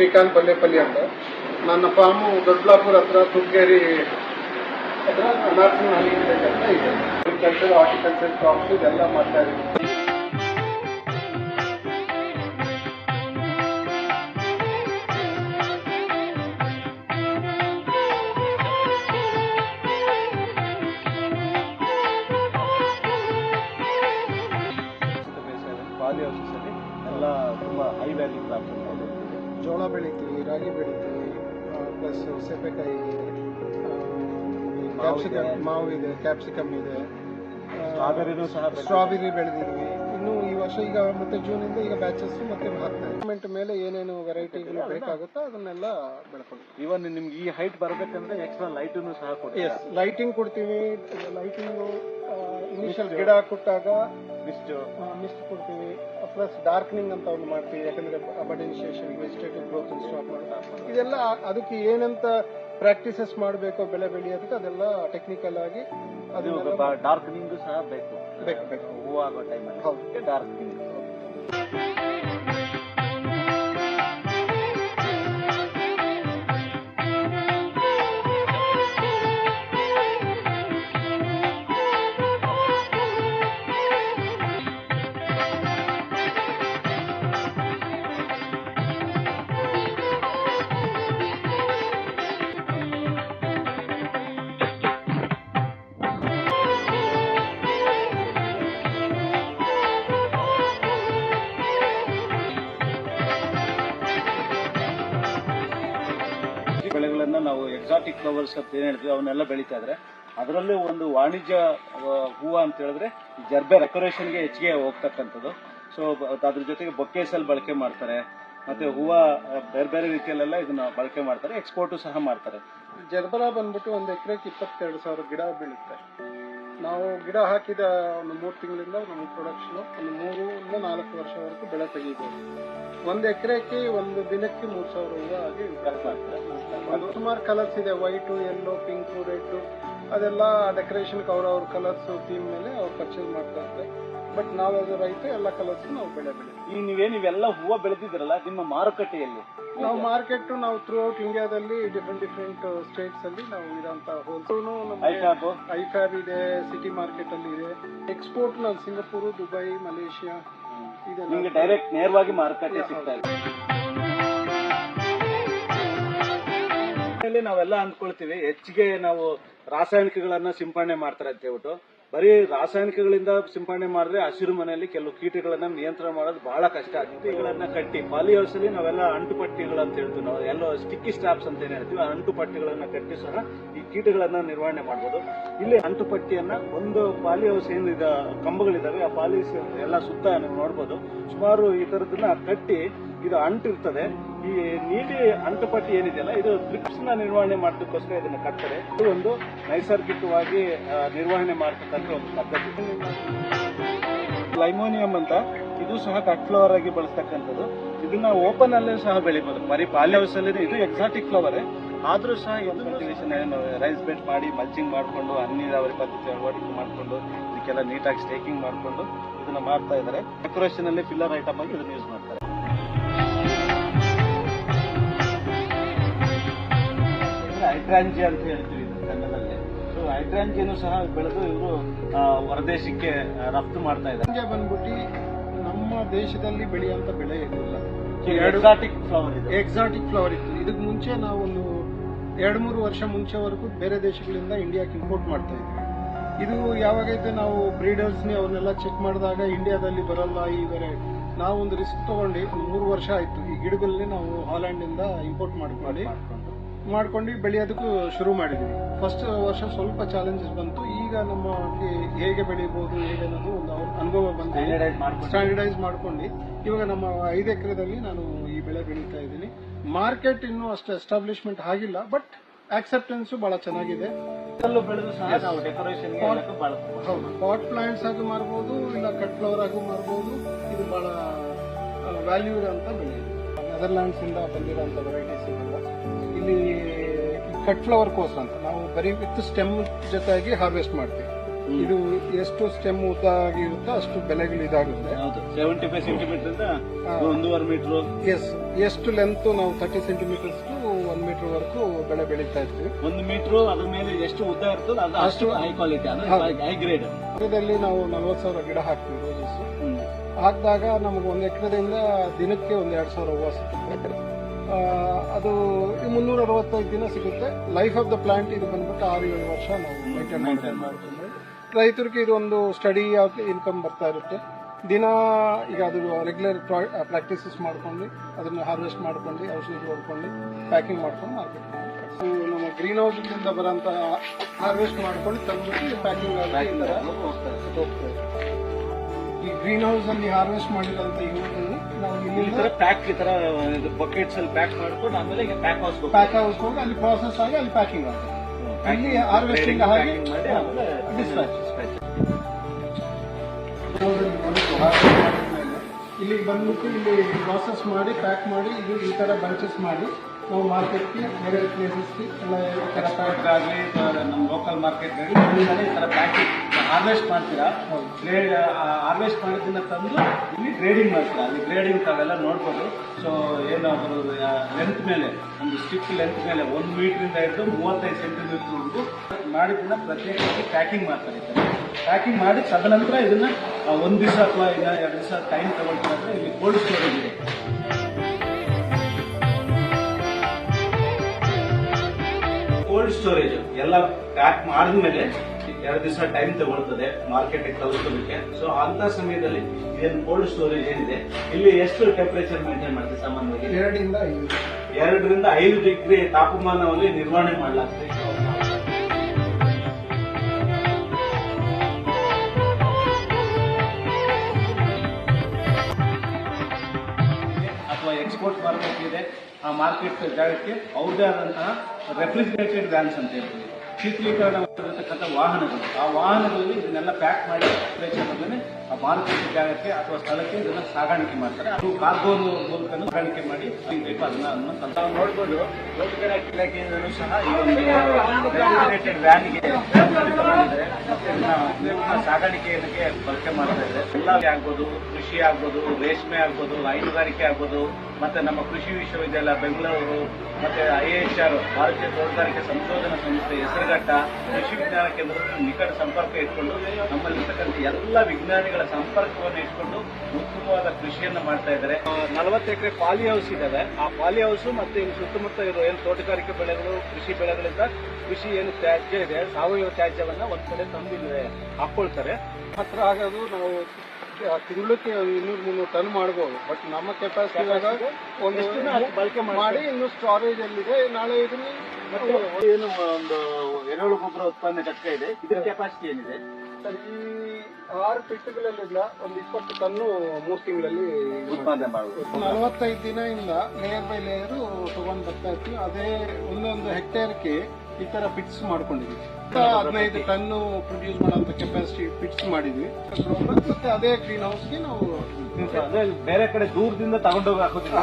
ಶ್ರೀಕಾಂತ್ ಬಲ್ಲೇಪಲ್ಲಿ ಅಂತ. ನನ್ನ ಫಾರ್ಮು ದೊಡ್ಡಬಳ್ಳಾಪುರ ಹತ್ರ ತುಮಕೇರಿ ಹತ್ರ ನಾರ್ಸಿಂಹಳ್ಳಿ ಅಂತ ಇದೆ. ಅಗ್ರಿಕಲ್ಚರ್ ಹಾರ್ಟಿಕಲ್ಚರ್ ಕ್ರಾಪ್ಸ್ ಇದೆಲ್ಲ ಮಾಡ್ತಾ ಇದ್ದೀವಿ ಬೆಳಿತೀವಿ ರಾಗಿ ಬೆಳಿತೀವಿ ಪ್ಲಸ್ ಸೆಪೆಕಾಯಿ ಇದೆ ಕ್ಯಾಪ್ಸಿಕಮ್ ಮಾವು ಇದೆ ಕ್ಯಾಪ್ಸಿಕಮ್ ಇದೆ. ಸ್ಟ್ರಾಬೆರಿನೂ ಸಹ ಬೆಳೆ- ಸ್ಟ್ರಾಬೆರಿ ಬೆಳೆದಿದ್ವಿ. ಇನ್ನು ಈ ವರ್ಷ ಈಗ ಮತ್ತೆ ಜೂನ್ ಇಂದ ಈಗ ಬ್ಯಾಚಸ್ ಮತ್ತೆ ಗವರ್ಮೆಂಟ್ ಮೇಲೆ ಏನೇನು ವೆರೈಟಿಗಳು ಬೇಕಾಗುತ್ತೋ ಅದನ್ನೆಲ್ಲ ಬೆಳ್ಕೊಳ್ತೀವಿ ಇವನ್ ನಿಮ್ಗೆ ಈ ಹೈಟ್ ಬರಬೇಕಂದ್ರೆ ಎಕ್ಸ್ಟ್ರಾ ಲೈಟನ್ನು ಸಹ ಕೊಡ್ತೀವಿ. ಲೈಟಿಂಗ್ ಕೊಡ್ತೀವಿ ಲೈಟಿಂಗು ಇನಿಷಿಯಲ್ ಗಿಡ ಕೊಟ್ಟಾಗ ಮಿಸ್ಟ್ ಮಿಸ್ಟ್ ಕೊಡ್ತೀವಿ. ಪ್ಲಸ್ ಡಾರ್ಕ್ನಿಂಗ್ ಅಂತ ಒಂದು ಮಾಡ್ತೀವಿ ಯಾಕಂದ್ರೆ ಇನಿಷಿಯೇಷನ್ ವೆಜಿಟೇಟಿವ್ ಗ್ರೋತ್ ಸ್ಟಾಪ್ ಮಾಡ್ತಾ ಇದೆಲ್ಲ ಅದಕ್ಕೆ ಏನಂತ ಪ್ರಾಕ್ಟೀಸಸ್ ಮಾಡಬೇಕು ಬೆಳೆ ಬೆಳೆಯೋದಕ್ಕೆ ಅದೆಲ್ಲ ಟೆಕ್ನಿಕಲ್ ಆಗಿ ಅದು ಡಾರ್ಕ್ನಿಂಗ್ ಸಹ ಬೇಕು. ಬೇಕು ಬೇಕು. ಹೂವು ಆಗೋ ಟೈಮಲ್ಲಿ ಹೌದು. ಡಾರ್ಕ್ನಿಂಗ್ ಎಕ್ಸಾಟಿಕ್ ಫ್ಲವರ್ಸ್ ಅಂತ ಏನು ಹೇಳ್ತೀವಿ, ಅವನ್ನೆಲ್ಲ ಬೆಳೀತಾ ಇದ್ರೆ. ಅದರಲ್ಲೂ ಒಂದು ವಾಣಿಜ್ಯ ಹೂವು ಅಂತ ಹೇಳಿದ್ರೆ ಜರ್ಬೆ ಡೆಕೋರೇಷನ್ಗೆ ಹೆಚ್ಚಿಗೆ ಹೋಗ್ತಕ್ಕಂಥದ್ದು. ಸೊ ಅದ್ರ ಜೊತೆಗೆ ಬೊಕ್ಕೇಸಲ್ಲಿ ಬಳಕೆ ಮಾಡ್ತಾರೆ. ಮತ್ತೆ ಹೂವ ಬೇರೆ ಬೇರೆ ರೀತಿಯಲ್ಲೆಲ್ಲ ಇದನ್ನ ಬಳಕೆ ಮಾಡ್ತಾರೆ, ಎಕ್ಸ್ಪೋರ್ಟು ಸಹ ಮಾಡ್ತಾರೆ. ಜರ್ಬರ ಬಂದ್ಬಿಟ್ಟು ಒಂದು ಎಕರೆಗೆ ಇಪ್ಪತ್ತೆರಡು ಸಾವಿರ ಗಿಡ ಬೀಳುತ್ತೆ. ನಾವು ಗಿಡ ಹಾಕಿದ ಒಂದು ಮೂರು ತಿಂಗಳಿಂದ ನಮ್ಮ ಪ್ರೊಡಕ್ಷನ್ ಒಂದು ಮೂರರಿಂದ ನಾಲ್ಕು ವರ್ಷವರೆಗೂ ಬೆಳೆ ತೆಗಿಬೋದು ಒಂದು ಎಕರೆಗೆ ಒಂದು ದಿನಕ್ಕೆ ಮೂರು ಸಾವಿರ ಮಾಡ್ತಾರೆ. ಒಂದು ಸುಮಾರು ಕಲರ್ಸ್ ಇದೆ. ವೈಟು ಯೆಲ್ಲೋ ಪಿಂಕು ರೆಡ್ ಅದೆಲ್ಲ ಡೆಕೋರೇಷನ್ಗೆ ಅವ್ರವ್ರ ಕಲರ್ಸ್ ಥೀಮ್ ಮೇಲೆ ಅವ್ರು ಪರ್ಚೇಸ್ ಮಾಡ್ತಾ ಇರ್ತಾರೆ. ಬಟ್ ನಾವು ಯಾವ್ದು ರೈತ ಎಲ್ಲ ಕಲರ್ಸ್ ನಾವು ಬೆಳೆ ಬೆಳಿತೀವಿ ಈ ನೀವೇ ನೀವೆಲ್ಲ ಹೂವು ಬೆಳೆದಿದ್ರಲ್ಲ ನಿಮ್ಮ ಮಾರುಕಟ್ಟೆಯಲ್ಲಿ? ನಾವು ಮಾರ್ಕೆಟ್ ನಾವು ಥ್ರೂ ಔಟ್ ಇಂಡಿಯಾದಲ್ಲಿ ಡಿಫ್ರೆಂಟ್ ಡಿಫ್ರೆಂಟ್ ಸ್ಟೇಟ್ಸ್ ಅಲ್ಲಿ ನಾವು ಇರೋಂತ ಹೋಲ್ಸೂನು ಐಫ್ಯಾಬ್ ಐಫ್ಯಾಬ್ ಇದೆ ಸಿಟಿ ಮಾರ್ಕೆಟ್ ಅಲ್ಲಿ ಇದೆ. ಎಕ್ಸ್ಪೋರ್ಟ್ ನಾವು ಸಿಂಗಪೂರ್ ದುಬೈ ಮಲೇಷಿಯಾ ನಿಮ್ಗೆ ಡೈರೆಕ್ಟ್ ನೇರವಾಗಿ ಮಾರುಕಟ್ಟೆ ಸಿಗ್ತಾ ಇದೆ. ಇಲ್ಲಿ ನಾವೆಲ್ಲ ಅಂದ್ಕೊಳ್ತೀವಿ ಹೆಚ್ಚಿಗೆ ನಾವು ರಾಸಾಯನಿಕಗಳನ್ನ ಸಿಂಪಡಣೆ ಮಾಡ್ತಾರೆ ಅಂತ ಹೇಳ್ಬಿಟ್ಟು. ಬರೀ ರಾಸಾಯನಿಕಗಳಿಂದ ಸಿಂಪಡಣೆ ಮಾಡಿದ್ರೆ ಹಸಿರು ಮನೆಯಲ್ಲಿ ಕೆಲವು ಕೀಟಗಳನ್ನ ನಿಯಂತ್ರಣ ಮಾಡೋದು ಬಹಳ ಕಷ್ಟ. ಕೀಟಗಳನ್ನ ಕಟ್ಟಿ ಪಾಲಿ ಹೌಸ್ ಅಲ್ಲಿ ನಾವೆಲ್ಲ ಅಂಟುಪಟ್ಟಿಗಳು ಅಂತ ಹೇಳ್ತೀವಿ. ನಾವು ಎಲ್ಲೋ ಸ್ಟಿಕ್ಕಿ ಸ್ಟಾಪ್ಸ್ ಅಂತ ಏನ್ ಹೇಳ್ತೀವಿ ಆ ಅಂಟುಪಟ್ಟಿಗಳನ್ನ ಕಟ್ಟಿ ಸಹ ಈ ಕೀಟಗಳನ್ನ ನಿರ್ವಹಣೆ ಮಾಡಬಹುದು ಇಲ್ಲಿ ಅಂಟುಪಟ್ಟಿಯನ್ನ ಒಂದು ಪಾಲಿ ಹೌಸ್ ಏನಿದ, ಕಂಬಗಳಿದಾವೆ, ಆ ಪಾಲಿ ಎಲ್ಲ ಸುತ್ತ ನೀವು ನೋಡ್ಬೋದು. ಸುಮಾರು ಈ ತರದನ್ನ ಕಟ್ಟಿ ಇದು ಅಂಟಿರ್ತದೆ ಈ ನೀಲಿ ಅಂಟುಪಟ್ಟಿ ಏನಿದೆಯಲ್ಲ, ಇದು ಡ್ರಿಪ್ಸ್ನ ನಿರ್ವಹಣೆ ಮಾಡೋದಕ್ಕೋಸ್ಕರ ಇದನ್ನು ಕಟ್ತಾರೆ. ಇದು ಒಂದು ನೈಸರ್ಗಿಕವಾಗಿ ನಿರ್ವಹಣೆ ಮಾಡ್ತಕ್ಕಂಥ ಒಂದು ಪದ್ಧತಿ. ಲೈಮೋನಿಯಂ ಅಂತ, ಇದು ಸಹ ಕಟ್ ಫ್ಲವರ್ ಆಗಿ ಬಳಸ್ತಕ್ಕಂಥದ್ದು. ಇದನ್ನ ಓಪನ್ ಅಲ್ಲೇ ಸಹ ಬೆಳಿಬಹುದು ಮರಿ ಪಾಲಿ ಹೌಸ್ ಅಲ್ಲಿ ಇದು ಎಕ್ಸಾಟಿಕ್ ಫ್ಲವರ್ ಆದ್ರೂ ಸಹ ಕಲ್ಟಿವೇಶನ್ ರೈಸ್ ಬೆಡ್ ಮಾಡಿ ಮಲ್ಚಿಂಗ್ ಮಾಡಿಕೊಂಡು, ಹನಿ ನೀರಾವರಿ ಪದ್ಧತಿ ಅಳವಡಿಕೆ ಮಾಡಿಕೊಂಡು, ಇದಕ್ಕೆಲ್ಲ ನೀಟಾಗಿ ಸ್ಟೇಕಿಂಗ್ ಮಾಡಿಕೊಂಡು, ಇದನ್ನ ಮಾಡ್ತಾ ಇದ್ದಾರೆ. ಡೆಕೋರೇಷನ್ ಅಲ್ಲಿ ಫಿಲ್ಲರ್ ಐಟಮ್ ಆಗಿ ಇದನ್ನ ಯೂಸ್ ಮಾಡ್ತಾರೆ. ಹೈಡ್ರಾಂಜಿ ಅಂತ ಹೇಳ್ತೀವಿ ಇದು ಕನ್ನಡದಲ್ಲಿ ಸೊ ಹೈಡ್ರಾಂಜಿನೂ ಸಹ ಬೆಳೆದು ಇವರು ಹೊರದೇಶಕ್ಕೆ ರಫ್ತು ಮಾಡ್ತಾ ಇದ್ದಾರೆ. ಹಂಗೆ ಬಂದ್ಬಿಟ್ಟು ನಮ್ಮ ದೇಶದಲ್ಲಿ ಬೆಳೆಯುವಂತ ಬೆಳೆ ಇರಲಿಲ್ಲ ಎಕ್ಸಾಟಿಕ್ ಫ್ಲವರ್ ಇದೆ. ಎಕ್ಸಾಟಿಕ್ ಫ್ಲವರ್ ಇತ್ತು. ಇದಕ್ಕೆ ಮುಂಚೆ ನಾವು ಒಂದು ಎರಡು ಮೂರು ವರ್ಷ ಮುಂಚೆವರೆಗೂ ಬೇರೆ ದೇಶಗಳಿಂದ ಇಂಡಿಯಾಕ್ಕೆ ಇಂಪೋರ್ಟ್ ಮಾಡ್ತಾ ಇದ್ವಿ. ಇದು ಯಾವಾಗೈತೆ ನಾವು ಬ್ರೀಡರ್ಸ್ನೇ ಅವ್ರನ್ನೆಲ್ಲ ಚೆಕ್ ಮಾಡಿದಾಗ ಇಂಡಿಯಾದಲ್ಲಿ ಬರಲ್ಲ ಈ ಬೇರೆ ನಾವು ಒಂದು ರಿಸ್ಕ್ ತಗೊಂಡು ಮೂರು ವರ್ಷ ಆಯ್ತು. ಈ ಗಿಡಗಳನ್ನೇ ನಾವು ಹಾಲೆಂಡ್ ಇಂದ ಇಂಪೋರ್ಟ್ ಮಾಡ್ಕೊಂಡು. ಮಾಡ್ಕೊಂಡು ಬೆಳೆಯೋದಕ್ಕೂ ಶುರು ಮಾಡಿದ್ದೀವಿ ಫಸ್ಟ್ ವರ್ಷ ಸ್ವಲ್ಪ ಚಾಲೆಂಜಸ್ ಬಂತು. ಈಗ ನಮ್ಮ ಹೇಗೆ ಬೆಳೀಬಹುದು ಹೇಗೆ ಅನ್ನೋದು ಒಂದು ಅನುಭವ ಬಂದು ಸ್ಟ್ಯಾಂಡರ್ಡೈಸ್ ಮಾಡ್ಕೊಂಡು ಇವಾಗ ನಮ್ಮ ಐದು ಎಕರೆದಲ್ಲಿ ನಾನು ಈ ಬೆಳೆ ಬೆಳೀತಾ ಇದ್ದೀನಿ. ಮಾರ್ಕೆಟ್ ಇನ್ನೂ ಅಷ್ಟು ಎಸ್ಟಾಬ್ಲಿಷ್ಮೆಂಟ್ ಆಗಿಲ್ಲ ಬಟ್ ಆಕ್ಸೆಪ್ಟೆನ್ಸ್ ಬಹಳ ಚೆನ್ನಾಗಿದೆ. ಪಾಟ್ ಪ್ಲಾಂಟ್ಸ್ ಆಗಿ ಮಾರ್ಬೋದು ಇಲ್ಲ ಕಟ್ ಫ್ಲವರ್ ಆಗೂ ಮಾರ್ಬೋದು ಇದು ಬಹಳ ವ್ಯಾಲ್ಯೂ ಅಂತ ಬೆಳೆ ನೆದರ್ಲ್ಯಾಂಡ್ಸ್ ಇಂದ ಬಂದಿರೋ ವೆರೈಟೀಸ್ ಇಲ್ಲಿ ಕಟ್ ಫ್ಲವರ್ ಕೋಸ್ ಅಂತ. ನಾವು ಬರೀ ವಿತ್ ಸ್ಟೆಮ್ ಜೊತೆಗೆ ಹಾರ್ವೆಸ್ಟ್ ಮಾಡ್ತೀವಿ. ಇದು ಎಷ್ಟು ಸ್ಟೆಮ್ ಉದ್ದ ಆಗಿರುತ್ತೋ ಅಷ್ಟು ಬೆಲೆಗಳು ಇದಾಗುತ್ತೆ. Seventy five centimetre. ಒಂದೂವರೆ ಮೀಟರ್ ಎಸ್ ಎಷ್ಟು ಲೆಂತ್ ನಾವು ತರ್ಟಿ ಸೆಂಟಿಮೀಟರ್ಸ್ ಟು ಒಂದ್ ಮೀಟರ್ ವರೆಗೂ ಬೆಳೆ ಬೆಳೀತಾ ಇರ್ತೀವಿ ಒಂದು ಮೀಟರ್ ಅದ್ರ ಮೇಲೆ ಎಷ್ಟು ಉದ್ದ ಇರ್ತದೆ ಅದು ಅಷ್ಟು ಹೈ ಕ್ವಾಲಿಟಿ. ಹೈ ಗ್ರೇಡ್ ಮಧ್ಯದಲ್ಲಿ ನಾವು ನಲ್ವತ್ತು ಸಾವಿರ ಗಿಡ ಹಾಕ್ತೀವಿ ರೋಸಸ್. ಹಾಕಿದಾಗ ನಮಗೆ ಒಂದು ಎಕರೆದಿಂದ ದಿನಕ್ಕೆ ಒಂದು ಎರಡು ಸಾವಿರ ಹೂವು ಸಿಗುತ್ತೆ. ಅದು ಮುನ್ನೂರ ಅರವತ್ತೈದು ದಿನ ಸಿಗುತ್ತೆ. ಲೈಫ್ ಆಫ್ ದ ಪ್ಲಾಂಟ್ ಇದು ಬಂದ್ಬಿಟ್ಟು ಆರು ಏಳು ವರ್ಷ ನಾವು ಮೇಂಟೈನ್ ಮಾಡ್ತೀವಿ. ರೈತರಿಗೆ ಇದು ಒಂದು ಸ್ಟಡಿ ಇನ್ಕಮ್ ಬರ್ತಾ ಇರುತ್ತೆ. ದಿನ ಈಗ ಅದು ರೆಗ್ಯುಲರ್ ಪ್ರಾಕ್ಟೀಸಸ್ ಮಾಡ್ಕೊಂಡು, ಅದನ್ನ ಹಾರ್ವೆಸ್ಟ್ ಮಾಡ್ಕೊಂಡು, ಔಷಧಿ ಹೊಡ್ಕೊಂಡು ಪ್ಯಾಕಿಂಗ್ ಮಾಡ್ಕೊಂಡು ಮಾರ್ಕೆಟ್ ನಮ್ಮ ಗ್ರೀನ್ ಹೌಸ್ನಿಂದ ಬರೋಂಥ ಹಾರ್ವೆಸ್ಟ್ ಮಾಡ್ಕೊಂಡು ತಂದ್ಬಿಟ್ಟು ಪ್ಯಾಕಿಂಗ್ ಆಗಿ ಈ ಗ್ರೀನ್ ಹೌಸ್ ಅಲ್ಲಿ ಹಾರ್ವೆಸ್ಟ್ ಮಾಡಿರೋಂಥ ಇವುಗಳನ್ನ ನಾವು ಈ ತರ ಪ್ಯಾಕ್ ಈ ತರ ಬಕೆಟ್ಸ್ ಅಲ್ಲಿ ಪ್ಯಾಕ್ ಮಾಡ್ಕೊಂಡು ಆಮೇಲೆ ಪ್ಯಾಕ್ ಹೌಸ್ ಪ್ಯಾಕ್ ಹೌಸ್ ಹೋಗಿ ಅಲ್ಲಿ ಪ್ರಾಸೆಸ್ ಆಗಿ ಅಲ್ಲಿ ಪ್ಯಾಕಿಂಗ್ ಆಗುತ್ತೆ ಇಲ್ಲಿ ಹಾರ್ವೆಸ್ಟಿಂಗ್ ಆಗಿ ಮಾಡಿ ಆಮೇಲೆ dispatch. dispatch. ಇಲ್ಲಿ ಬಂದ್ಬಿಟ್ಟು ಇಲ್ಲಿ ಪ್ರಾಸೆಸ್ ಮಾಡಿ ಪ್ಯಾಕ್ ಮಾಡಿ ಇದು ಈ ತರ ಬಂಚಸ್ ಮಾಡಿ ನಾವು ಮಾರ್ಕೆಟ್ಗೆ ಬೇರೆ ಪ್ಲೇಸಸ್ಗೆ ಎಲ್ಲ ಈ ಥರ ಪ್ಯಾಕ್ ಆಗಲಿ ನಮ್ಮ ಲೋಕಲ್ ಮಾರ್ಕೆಟ್ ಆಗಲಿ ಈ ಥರ ಪ್ಯಾಕಿಂಗ್ ಹಾರ್ವೆಸ್ಟ್ ಮಾಡ್ತೀರಾ. ಗ್ರೇಡ್ ಹಾರ್ವೆಸ್ಟ್ ಮಾಡಿದ್ದನ್ನ ತಂದು ಇಲ್ಲಿ ಗ್ರೇಡಿಂಗ್ ಮಾಡ್ತೀರಾ? ಅಲ್ಲಿ ಗ್ರೇಡಿಂಗ್ ತಾವೆಲ್ಲ ನೋಡ್ಬೋದು. ಸೊ ಏನು ಅದರ ಲೆಂತ್ ಮೇಲೆ, ಒಂದು ಸ್ಟಿಕ್ ಲೆಂತ್ ಮೇಲೆ ಒಂದು ಮೀಟ್ರಿಂದ ಹಿಡಿದು ಮೂವತ್ತೈದು ಸೆಂಟಿಮೀಟರ್ವರೆಗೂ ಮಾಡಿದ್ದನ್ನ ಪ್ರತ್ಯೇಕವಾಗಿ ಪ್ಯಾಕಿಂಗ್ ಮಾಡ್ತಾರೆ ಪ್ಯಾಕಿಂಗ್ ಮಾಡಿ ತದನಂತರ ಇದನ್ನ ಒಂದು ದಿವಸ ಅಥವಾ ಎರಡು ದಿವಸ ಟೈಮ್ ತಗೊಳ್ತಾರೆ ಇಲ್ಲಿ ಕೋಲ್ಡ್ ಸ್ಟೋರೇಜ್ ಇದೆ. ಕೋಲ್ಡ್ ಸ್ಟೋರೇಜ್ ಎಲ್ಲ ಪ್ಯಾಕ್ ಮಾಡಿದ್ಮೇಲೆ ಎರಡು ದಿವಸ ಟೈಮ್ ತಗೊಳ್ತದೆ ಮಾರ್ಕೆಟ್ ತಲುಪೋದಕ್ಕೆ ಸೊ ಅಂತ ಸಮಯದಲ್ಲಿ ಇದೇನು ಕೋಲ್ಡ್ ಸ್ಟೋರೇಜ್ ಏನಿದೆ ಇಲ್ಲಿ ಎಷ್ಟು ಟೆಂಪರೇಚರ್ ಮೇಂಟೈನ್ ಮಾಡ್ತೀವಿ ಸಾಮಾನ್ಯವಾಗಿ? ಎರಡರಿಂದ ಎರಡರಿಂದ ಐದು ಡಿಗ್ರಿ ತಾಪಮಾನವನ್ನು ನಿರ್ವಹಣೆ ಮಾಡಲಾಗ್ತದೆ. ಅಥವಾ ಎಕ್ಸ್ಪೋರ್ಟ್ ಮಾರ್ಕೆಟ್ ಇದೆ. ಆ ಮಾರ್ಕೆಟ್ ಜಾಗಕ್ಕೆ ಅವ್ರದೇ ಆದಂತಹ ರೆಫ್ರಿಜರೇಟೆಡ್ ವ್ಯಾನ್ಸ್ ಅಂತ ಹೇಳ್ತೀವಿ ಶೀತಲೀಕರಣ ಮಾಡಿರ್ತಕ್ಕಂಥ ವಾಹನಗಳು. ಆ ವಾಹನಗಳಲ್ಲಿ ಇದನ್ನೆಲ್ಲ ಪ್ಯಾಕ್ ಮಾಡಿ ಮೇಲೆ ಆ ಮಾರುಕಟ್ಟೆ ಜಾಗಕ್ಕೆ ಅಥವಾ ಸ್ಥಳಕ್ಕೆ ಇದನ್ನ ಸಾಗಾಣಿಕೆ ಮಾಡ್ತಾರೆ. ಅದು ಕಾರ್ಗೋ ಮೂಲಕ ಸಾಗಾಣಿಕೆ ಮಾಡಿ ಬೇಕು ಅದನ್ನ ಅದನ್ನ ನೋಡ್ಬೋದು. ತೋಟಗಾರಿಕೆ ಇಲಾಖೆಯಿಂದಲೂ ಸಹ ರೆಫ್ರಿಜರೇಟೆಡ್ ವ್ಯಾನ್ಗೆ ಸಾಗಾಣಿಕೆ ಸಾಗಾಣಿಕೆಗೆ ಬಳಕೆ ಮಾಡ್ತಾ ಇದೆ ಎಲ್ಲ ಆಗ್ಬೋದು, ಕೃಷಿ ಆಗ್ಬೋದು, ರೇಷ್ಮೆ ಆಗ್ಬೋದು, ಹೈನುಗಾರಿಕೆ ಆಗ್ಬೋದು ಮತ್ತೆ ನಮ್ಮ ಕೃಷಿ ವಿಶ್ವವಿದ್ಯಾಲಯ ಬೆಂಗಳೂರು, ಮತ್ತೆ ಐ ಭಾರತೀಯ ತೋಟಗಾರಿಕೆ ಸಂಶೋಧನಾ ಸಂಸ್ಥೆ ಹೆಸರುಘಟ್ಟ, ಕೃಷಿ ವಿಜ್ಞಾನ ಕೇಂದ್ರದಲ್ಲಿ ನಿಕಟ ಸಂಪರ್ಕ ಇಟ್ಕೊಂಡು ನಮ್ಮಲ್ಲಿರ್ತಕ್ಕಂಥ ಎಲ್ಲ ವಿಜ್ಞಾನಿಗಳ ಸಂಪರ್ಕವನ್ನು ಇಟ್ಕೊಂಡು ಉತ್ತಮವಾದ ಕೃಷಿಯನ್ನ ಮಾಡ್ತಾ ಇದ್ದಾರೆ. ನಲವತ್ತು ಎಕರೆ ಪಾಲಿ ಹೌಸ್ ಇದ್ದಾವೆ ಆ ಪಾಲಿ ಹೌಸ್ ಮತ್ತೆ ಇಲ್ಲಿ ಸುತ್ತಮುತ್ತ ಇರೋ ಏನು ತೋಟಗಾರಿಕೆ ಬೆಳೆಗಳು, ಕೃಷಿ ಬೆಳೆಗಳಿಂದ ಕೃಷಿ ಏನು ತ್ಯಾಜ್ಯ ಇದೆ, ಸಾವಯವ ತ್ಯಾಜ್ಯವನ್ನು ಒಂದ್ ಕಡೆ ತಂದು ಇಲ್ಲಿ ಹಾಕೊಳ್ತಾರೆ. ಹತ್ರ ಆಗೋದು ನಾವು ಆ, ತಿಂಗ್ಳಕ್ಕೆ ಇನ್ನೂರು ಮುನ್ನೂರು ಟನ್ ಮಾಡ್ಬೋದು. ಬಟ್ ನಮ್ಮ ಕೆಪಾಸಿಟಿ ಒಂದು ಎಷ್ಟನ್ನ ಬಳಕೆ ಮಾಡಿ ಇನ್ನು ಸ್ಟೋರೇಜ್ ಅಲ್ಲಿದೆ ನಾಳೆ ಇದನ್ನ ಮತ್ತೆ ಏನು ಒಂದು ಎರೆಹುಳು ಗೊಬ್ಬರ ಉತ್ಪಾದನೆ ಘಟಕ ಇದೆ. ಇದರ ಕೆಪಾಸಿಟಿ ಏನಿದೆ? ಸರ್, ಈ ಆರು ಪಿಟ್ಟುಗಳಲ್ಲಿಲ್ಲ ಒಂದು ಇಪ್ಪತ್ತು ಟನ್ನು ಮೂರು ತಿಂಗಳಲ್ಲಿ ಉತ್ಪಾದನೆ ಮಾಡಬಹುದು ನಲವತ್ತೈದು ದಿನದಿಂದ ಲೇಯರ್ ಬೈ ಲೇಯರ್ ತಗೊಂಡ್ ಬರ್ತಾ ಇರ್ತೀವಿ ಅದೇ ಒಂದೊಂದು ಹೆಕ್ಟೇರ್ಗೆ ಈ ತರ ಪಿಟ್ಸ್ ಮಾಡ್ಕೊಂಡಿದ್ವಿ. ಹದಿನೈದು ಟನ್ ಪ್ರೊಡ್ಯೂಸ್ ಮಾಡುವಂತ ಕೆಪಾಸಿಟಿ ಪಿಟ್ಸ್ ಮಾಡಿದ್ವಿ. ಮತ್ತೆ ಅದೇ ಗ್ರೀನ್ ಹೌಸ್ಗೆ ನಾವು ಅದೇ ಬೇರೆ ಕಡೆ ದೂರದಿಂದ ತಗೊಂಡೋಗಿ ಹಾಕೋದಿಲ್ಲ.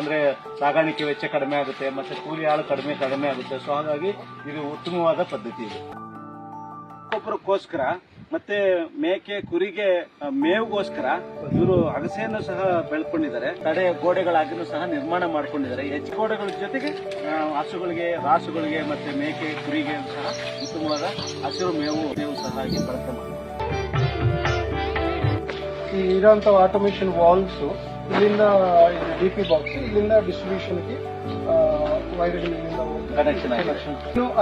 ಅಂದ್ರೆ ಸಾಗಾಣಿಕೆ ವೆಚ್ಚ ಕಡಿಮೆ ಆಗುತ್ತೆ ಮತ್ತೆ ಕೂಲಿ ಆಳು ಕಡಿಮೆ ಕಡಿಮೆ ಆಗುತ್ತೆ. ಸೊ ಹಾಗಾಗಿ ಇದು ಉತ್ತಮವಾದ ಪದ್ಧತಿ ಇದು. ಗೊಬ್ಬರಕ್ಕೋಸ್ಕರ ಮತ್ತೆ ಮೇಕೆ ಕುರಿಗೆ ಮೇವುಗೋಸ್ಕರ ಇವರು ಅಗಸೆಯನ್ನು ಸಹ ಬೆಳ್ಕೊಂಡಿದ್ದಾರೆ. ತಡೆ ಗೋಡೆಗಳಾಗಿನೂ ಸಹ ನಿರ್ಮಾಣ ಮಾಡ್ಕೊಂಡಿದ್ದಾರೆ. ಹೆಚ್ಚು ಗೋಡೆಗಳ ಜೊತೆಗೆ ಹಸುಗಳಿಗೆ ರಾಸುಗಳಿಗೆ ಮತ್ತೆ ಮೇಕೆ ಕುರಿಗೆ ಸಹ ಉತ್ತಮವಾದ ಹಸಿರು ಮೇವು ಮೇವು ಸಹ ಬಳಕೆ ಈ ಇರೋಂಥ ಆಟೋಮೇಷನ್ ವಾಲ್ಸ್ ಇಲ್ಲಿಂದ ಡಿ ಪಿ ಬಾಕ್ಸ್ ಇಲ್ಲಿಂದ ಡಿಸ್ಟ್ರಿಬ್ಯೂಷನ್ಗೆ ವೈರಿಂಗ್ ಕನೆಕ್ಷನ್.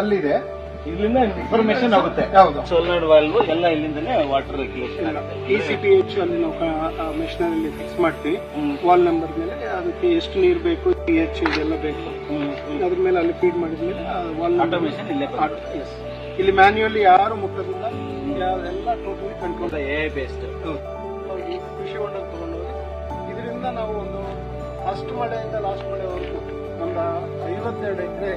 ಅಲ್ಲಿದೆ. ಇಲ್ಲಿಂದ ಇನ್ಫಾರ್ಮೇಶನ್ ಆಗುತ್ತೆ. ಸೋಲಾರ್ ವಾಲ್ವ್ ಎಲ್ಲ ಇಲ್ಲಿಂದನೇ ವಾಟರ್ ರೆಗ್ಯುಲೇಷನ್ ಆಗುತ್ತೆ. ಇ ಸಿ ಪಿ ಎಚ್ ಅಲ್ಲಿ ನಾವು ಮೆಷಿನಲ್ಲಿ ಫಿಕ್ಸ್ ಮಾಡ್ತೀವಿ. ವಾಲ್ ನಂಬರ್ ಮೇಲೆ ಅದಕ್ಕೆ ಎಷ್ಟು ನೀರು ಬೇಕು ಪಿ ಎಚ್ ಇದೆಲ್ಲ ಬೇಕು. ಅದ್ರ ಮೇಲೆ ಅಲ್ಲಿ ಫೀಡ್ ಮಾಡಿದ್ಮೇಲೆ ವಾಲ್ ಆಟೋಮೇಶನ್ ಇಲ್ಲೇ ಇಲ್ಲಿ ಮ್ಯಾನ್ಯುಯಲಿ ಯಾರು ಮುಟ್ಟೋದಿಲ್ಲ ಎಲ್ಲ ಟೋಟಲಿ ಕಂಟ್ರೋಲ್ ಎ ಬೇಸ್ಡ್ ಕೃಷಿ ಹೊಂಡ ತಗೊಂಡೋಗಿ ಇದರಿಂದ ನಾವು ಒಂದು ಫಸ್ಟ್ ಮಳೆಯಿಂದ ಲಾಸ್ಟ್ ಮಳೆವರೆಗೂ ಒಂದು ಐವತ್ತೆರಡು ಎಕರೆ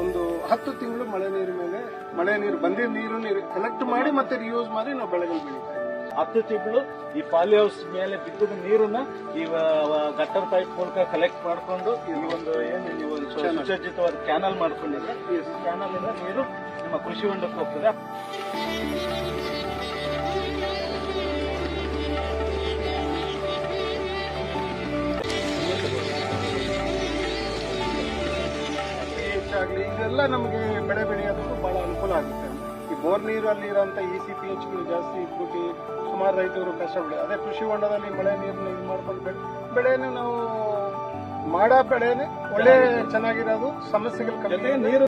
ಒಂದು ಹತ್ತು ತಿಂಗಳು ಮಳೆ ನೀರು ಮೇಲೆ ಮಳೆ ನೀರು ಬಂದಿದ್ದ ನೀರು ನೀರು ಕಲೆಕ್ಟ್ ಮಾಡಿ ಮತ್ತೆ ರಿಯೂಸ್ ಮಾಡಿ ನಾವು ಬೆಳೆಗಳು ಬೆಳೀತಾ ಹತ್ತು ತಿಂಗಳು ಈ ಪಾಲಿ ಹೌಸ್ ಮೇಲೆ ಬಿದ್ದ ನೀರನ್ನ ಈ ಗಟ್ಟರ್ ಪೈಪ್ ಮೂಲಕ ಕಲೆಕ್ಟ್ ಮಾಡಿಕೊಂಡು ಈ ಒಂದು ಏನು ನೀವು ಸುಸಜ್ಜಿತವಾದ ಕ್ಯಾನಲ್ ಮಾಡ್ಕೊಂಡಿದ್ರೆ ಈ ಕ್ಯಾನಲ್ ಇಂದ ನೀರು ನಿಮ್ಮ ಕೃಷಿ ಹೊಂಡಕ್ಕೆ ಹೋಗ್ತದೆ. ಇದೆಲ್ಲ ನಮಗೆ ಬೆಳೆ ಬೆಳೆಯೋದಕ್ಕೂ ಬಹಳ ಅನುಕೂಲ ಆಗುತ್ತೆ. ಈ ಬೋರ್ ನೀರಲ್ಲಿ ಇರೋಂಥ ಇ ಸಿ ಪಿ ಎಚ್ಗಳು ಜಾಸ್ತಿ ಇಟ್ಬಿಟ್ಟು ಸುಮಾರು ರೈತರು ಕಷ್ಟಪಡಿ ಅದೇ ಕೃಷಿ ಹೊಂಡದಲ್ಲಿ ಮಳೆ ನೀರನ್ನ ಇದು ಮಾಡ್ಕೊಂಡು ಬೆಳೆ ಬೆಳೆನ ನಾವು ಮಾಡೋ ಬೆಳೆನೆ ಒಳ್ಳೆ ಚೆನ್ನಾಗಿರೋದು ಸಮಸ್ಯೆಗಳು ಕಮ್ಮಿ ನೀರು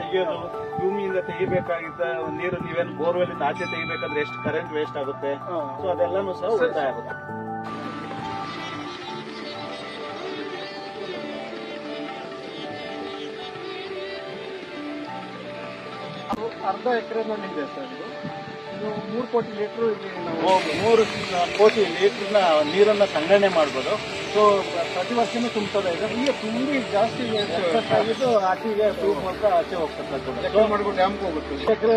ಭೂಮಿಯಿಂದ ತೆಗಿಬೇಕಾಗಿದ್ದ ನೀರು ನೀವೇನು ಬೋರ್ವೆಲ್ ಆಚೆ ತೆಗಿಬೇಕಂದ್ರೆ ಎಷ್ಟು ಕರೆಂಟ್ ವೇಸ್ಟ್ ಆಗುತ್ತೆ. ಸೊ ಅದೆಲ್ಲಾನು ಸಹ ಉಳಿತಾಯ ಆಗುತ್ತೆ. ಅರ್ಧ ಎಕರೆ ಇದೆ ಸರ್ ಇದು. ಇದು ಮೂರು ಕೋಟಿ ಲೀಟ್ರು ಇಲ್ಲಿ ನಾವು ಮೂರು ಕೋಟಿ ಲೀಟ್ರ್ನ ನೀರನ್ನ ಸಂಗ್ರಹಣೆ ಮಾಡ್ಬೋದು. ಸೊ ಪ್ರತಿ ವರ್ಷನೂ ತುಂಬ್ತದೆ ಇದೆ. ಇಲ್ಲಿ ತುಂಬಿ ಜಾಸ್ತಿ ಎಕ್ಸಸ್ ಆಗಿದ್ದು ಆಚೆಗೆ ಟ್ಯೂಬ್ ಮೂಲಕ ಆಚೆ ಹೋಗ್ತಕ್ಕಂಥದ್ದು ಮಾಡ್ಬಿಟ್ಟು ಡ್ಯಾಮ್ಗೆ ಹೋಗುತ್ತೆ. ಎಕರೆ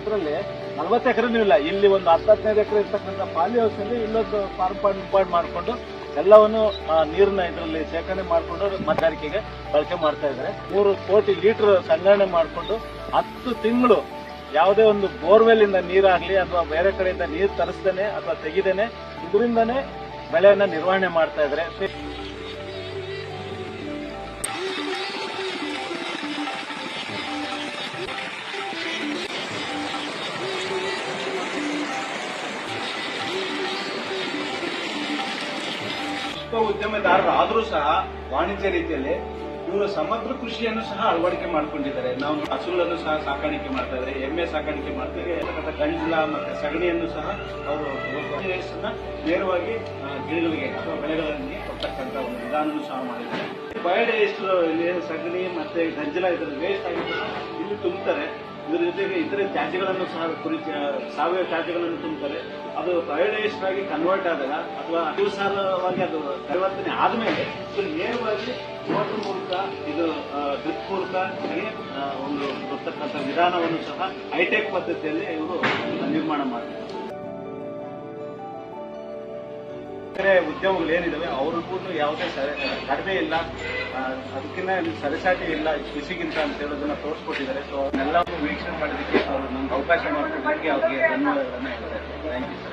ಇದರಲ್ಲಿ ನಲ್ವತ್ತು ಎಕರೆನೂ ಇಲ್ಲ. ಇಲ್ಲಿ ಒಂದು ಹತ್ತು ಹದಿನೈದು ಎಕರೆ ಇರ್ತಕ್ಕಂಥ ಪಾಲಿ ಹೌಸ್ ಅಲ್ಲಿ ಇಲ್ಲೊಂದು ಫಾರ್ಮ್ ಪಾಯಿಂಟ್ ಮಾಡಿಕೊಂಡು ಎಲ್ಲವನ್ನು ನೀರನ್ನ ಇದರಲ್ಲಿ ಶೇಖರಣೆ ಮಾಡಿಕೊಂಡು ಮತದಾರಿಕೆಗೆ ಬಳಕೆ ಮಾಡ್ತಾ ಇದ್ದಾರೆ. ಮೂರು ಕೋಟಿ ಲೀಟರ್ ಸಂಗ್ರಹಣೆ ಮಾಡಿಕೊಂಡು ಹತ್ತು ತಿಂಗಳು ಯಾವುದೇ ಒಂದು ಬೋರ್ವೆಲ್ ಇಂದ ನೀರಾಗಲಿ ಅಥವಾ ಬೇರೆ ಕಡೆಯಿಂದ ನೀರು ತರಿಸ್ದೇನೆ ಅಥವಾ ತೆಗಿದೇನೆ, ಇದರಿಂದನೇ ಬೆಳೆಯನ್ನ ನಿರ್ವಹಣೆ ಮಾಡ್ತಾ ಇದ್ದಾರೆ. ಚಿಕ್ಕ ಉದ್ಯಮದಾರರು ಆದರೂ ಸಹ ವಾಣಿಜ್ಯ ರೀತಿಯಲ್ಲಿ ಇವರು ಸಮಗ್ರ ಕೃಷಿಯನ್ನು ಸಹ ಅಳವಡಿಕೆ ಮಾಡಿಕೊಂಡಿದ್ದಾರೆ. ನಾವು ಹಸುಗಳನ್ನು ಸಹ ಸಾಕಾಣಿಕೆ ಮಾಡ್ತಾ ಇದ್ದಾರೆ, ಎಮ್ಮೆ ಸಾಕಾಣಿಕೆ ಮಾಡ್ತಾರೆ ಗಂಜಲ ಮತ್ತೆ ಸಗಣಿಯನ್ನು ಸಹ ಅವರು ನೇರವಾಗಿ ಗಿಡಗಳಿಗೆ ಅಥವಾ ಬೆಳೆಗಳಿಗೆ ಕೊಡ್ತಕ್ಕಂಥ ಒಂದು ವಿಧಾನವನ್ನು ಸಹ ಮಾಡಿದ್ದಾರೆ. ಬಯೋಡೈಸ್ಟ್ ಸಗಣಿ ಮತ್ತೆ ಗಂಜಲ ಇದರ ವೇಸ್ಟ್ ಆಗಿದ್ದು ಇಲ್ಲಿ ತುಂಬ್ತಾರೆ. ಇದ್ರ ಜೊತೆಗೆ ಇತರೆ ತ್ಯಾಜ್ಯಗಳನ್ನು ಸಹ ಕುರಿತ, ಸಾವಯವ ತ್ಯಾಜ್ಯಗಳನ್ನು ತುಂಬುತ್ತಾರೆ ಅದು ಬಯೋಡೈಸ್ಟ್ ಆಗಿ ಕನ್ವರ್ಟ್ ಆದಾಗ ಅಥವಾ ಅತಿಸಾರವಾಗಿ ಅದು ಪರಿವರ್ತನೆ ಆದಮೇಲೆ ಇದು ನೇರವಾಗಿ ಮೋಟರ್ ಮೂಲಕ, ಇದು ಡ್ರಿಪ್ ಮೂಲಕ ಒಂದು ಬರ್ತಕ್ಕಂಥ ವಿಧಾನವನ್ನು ಸಹ ಹೈಟೆಕ್ ಪದ್ಧತಿಯಲ್ಲಿ ಇವರು ನಿರ್ಮಾಣ ಮಾಡ್ತಾರೆ. ಬೇರೆ ಉದ್ಯಮಗಳು ಏನಿದಾವೆ ಅವ್ರಿಗೂ ಯಾವುದೇ ಕಡಿಮೆ ಇಲ್ಲ. ಅದಕ್ಕಿಂತ ಸರಿಸಾಟಿ ಇಲ್ಲ ಕೃಷಿಗಿಂತ ಅಂತ ಹೇಳೋದನ್ನ ತೋರಿಸ್ಕೊಟ್ಟಿದ್ದಾರೆ. ಸೊ ಎಲ್ಲವನ್ನೂ ವೀಕ್ಷಣೆ ಮಾಡೋದಕ್ಕೆ ಅವರು ನಮ್ಗೆ ಅವಕಾಶ ಮಾಡಿಕೊಡೋದಕ್ಕೆ ಅವ್ರಿಗೆ ಧನ್ಯವಾದಗಳನ್ನ ಹೇಳ್ತಾರೆ. Thank you